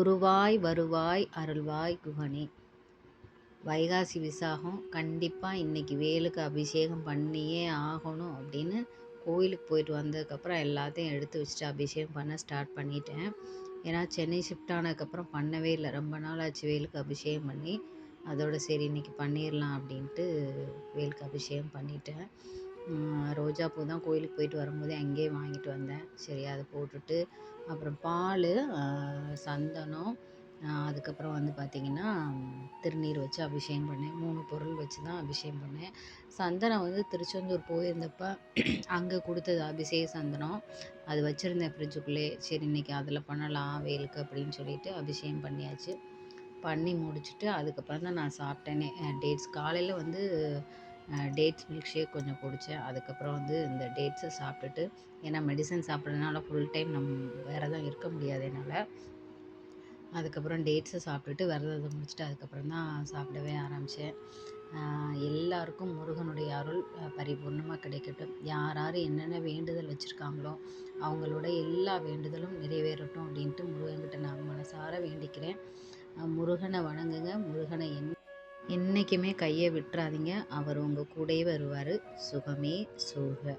குருவாய் வருவாய் அருள்வாய் குகனே. வைகாசி விசாகம் கண்டிப்பாக இன்றைக்கி வேலுக்கு அபிஷேகம் பண்ணியே ஆகணும் அப்படின்னு கோயிலுக்கு போயிட்டு வந்ததுக்கப்புறம் எல்லாத்தையும் எடுத்து வச்சுட்டு அபிஷேகம் பண்ண ஸ்டார்ட் பண்ணிட்டேன். ஏன்னா சென்னை ஷிஃப்ட் ஆனதுக்கப்புறம் பண்ணவே இல்லை. ரொம்ப நாள் ஆச்சு வேலுக்கு அபிஷேகம் பண்ணி. அதோட சரி இன்றைக்கி பண்ணிடலாம் அப்படின்ட்டு வேலுக்கு அபிஷேகம் பண்ணிட்டேன். ரோஜா பூ தான் கோயிலுக்கு போய்ட்டு வரும்போதே அங்கேயே வாங்கிட்டு வந்தேன். சரி அதை போட்டுட்டு அப்புறம் பால் சந்தனம் அதுக்கப்புறம் வந்து பார்த்திங்கன்னா திருநீர் வச்சு அபிஷேகம் பண்ணேன். மூணு பொருள் வச்சு தான் அபிஷேகம் பண்ணேன். சந்தனம் வந்து திருச்செந்தூர் போயிருந்தப்போ அங்கே கொடுத்தது அபிஷேக சந்தனம். அது வச்சுருந்தேன் ஃப்ரிட்ஜுக்குள்ளே சரி இன்றைக்கி அதில் பண்ணலாம் வெயிலுக்கு அப்படின்னு சொல்லிட்டு அபிஷேகம் பண்ணியாச்சு. பண்ணி முடிச்சுட்டு அதுக்கப்புறம் தான் நான் சாப்பிட்டேனே. டேட்ஸ் காலையில் வந்து டேட்ஸ் மில்க் ஷேக் கொஞ்சம் குடித்தேன் அதுக்கப்புறம் வந்து இந்த டேட்ஸை சாப்பிட்டுட்டு ஏன்னா மெடிசன் சாப்பிட்றதுனால ஃபுல் டைம் நம் வேறு இருக்க முடியாது என்னால். அதுக்கப்புறம் டேட்ஸை சாப்பிட்டுட்டு விரதத்தை முடிச்சுட்டு அதுக்கப்புறம் தான் சாப்பிடவே ஆரம்பித்தேன் எல்லாருக்கும் முருகனுடைய அருள் பரிபூர்ணமாக கிடைக்கட்டும். யார் யார் என்னென்ன வேண்டுதல் வச்சுருக்காங்களோ அவங்களோட எல்லா வேண்டுதலும் நிறைவேறட்டும் அப்படின்ட்டு முருகன்கிட்ட நான் மனசார வேண்டிக்கிறேன். முருகனை வணங்குங்க. முருகனை என் என்றைக்குமே கையை விட்டுறாதீங்க. அவர் உங்கள் கூடயே வருவார். சுகமே சுக